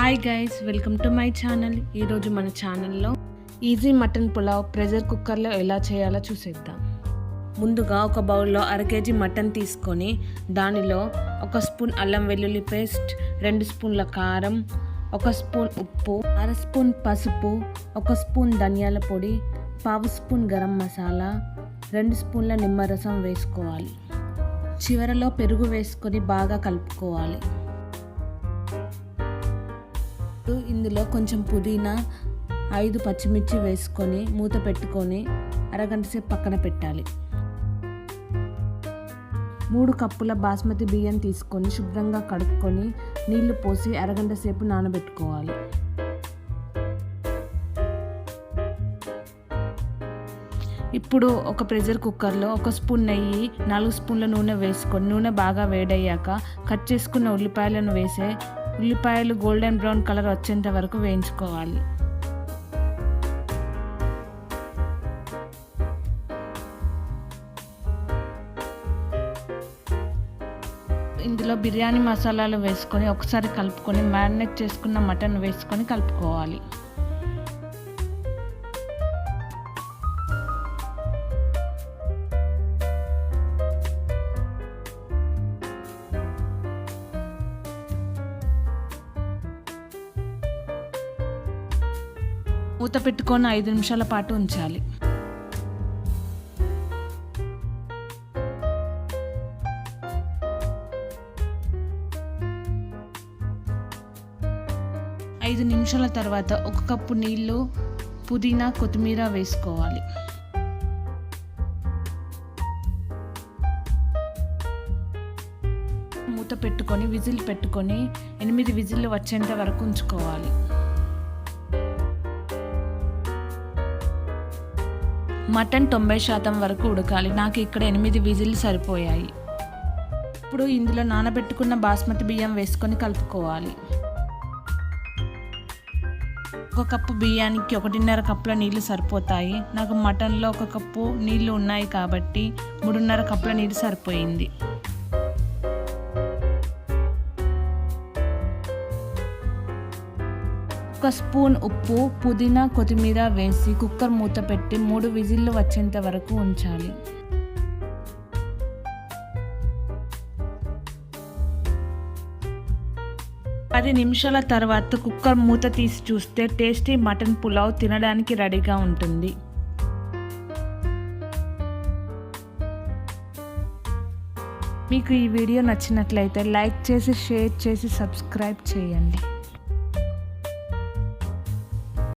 Hi guys welcome to my channel ఈరోజు మన ఛానల్లో ఈజీ మటన్ పులావ్ ప్రెషర్ కుక్కర్లో ఎలా చేయాలో చూసేద్దాం. ముందుగా ఒక బౌల్లో అర కేజీ మటన్ తీసుకొని దానిలో ఒక స్పూన్ అల్లం వెల్లుల్లి పేస్ట్ రెండు స్పూన్ల కారం ఒక స్పూన్ ఉప్పు అర స్పూన్ పసుపు ఒక స్పూన్ ధనియాల పొడి పావు స్పూన్ గరం మసాలా రెండు స్పూన్ల నిమ్మరసం వేసుకోవాలి. చివరలో పెరుగు వేసుకొని బాగా కలుపుకోవాలి. ఇందులో కొంచెం పుదీనా ఐదు పచ్చిమిర్చి వేసుకొని మూత పెట్టుకొని అరగంట సేపు పక్కన పెట్టాలి. మూడు కప్పుల బాస్మతి బియ్యం తీసుకొని శుభ్రంగా కడుక్కొని నీళ్ళు పోసి అరగంట సేపు నానబెట్టుకోవాలి. ఇప్పుడు ఒక ప్రెషర్ కుక్కర్లో ఒక స్పూన్ నెయ్యి నాలుగు స్పూన్ల నూనె వేసుకొని నూనె బాగా వేడయ్యాక కట్ చేసుకున్న ఉల్లిపాయలను వేసే ఉల్లిపాయలు గోల్డెన్ బ్రౌన్ కలర్ వచ్చేంత వరకు వేయించుకోవాలి. ఇందులో బిర్యానీ మసాలాలు వేసుకొని ఒకసారి కలుపుకొని మ్యారినేట్ చేసుకున్న మటన్ వేసుకొని కలుపుకోవాలి. మూత పెట్టుకొని ఐదు నిమిషాల పాటు ఉంచాలి. ఐదు నిమిషాల తర్వాత ఒక కప్పు నీళ్ళు పుదీనా కొత్తిమీర వేసుకోవాలి. మూత పెట్టుకొని విజిల్ పెట్టుకొని ఎనిమిది విజిల్లు వచ్చేంత వరకు ఉంచుకోవాలి. మటన్ తొంభై శాతం వరకు ఉడకాలి. నాకు ఇక్కడ ఎనిమిది విజిల్లు సరిపోయాయి. ఇప్పుడు ఇందులో నానబెట్టుకున్న బాస్మతి బియ్యం వేసుకొని కలుపుకోవాలి. ఒక కప్పు బియ్యానికి ఒకటిన్నర కప్పుల నీళ్ళు సరిపోతాయి. నాకు మటన్లో ఒక కప్పు నీళ్ళు ఉన్నాయి కాబట్టి మూడున్నర కప్పుల నీళ్ళు సరిపోయింది. ఒక స్పూన్ ఉప్పు పుదీనా కొత్తిమీర వేసి కుక్కర్ మూత పెట్టి మూడు విజిల్లు వచ్చేంత వరకు ఉంచాలి. పది నిమిషాల తర్వాత కుక్కర్ మూత తీసి చూస్తే టేస్టీ మటన్ పులావ్ తినడానికి రెడీగా ఉంటుంది. మీకు ఈ వీడియో నచ్చినట్లయితే లైక్ చేసి షేర్ చేసి సబ్స్క్రైబ్ చేయండి.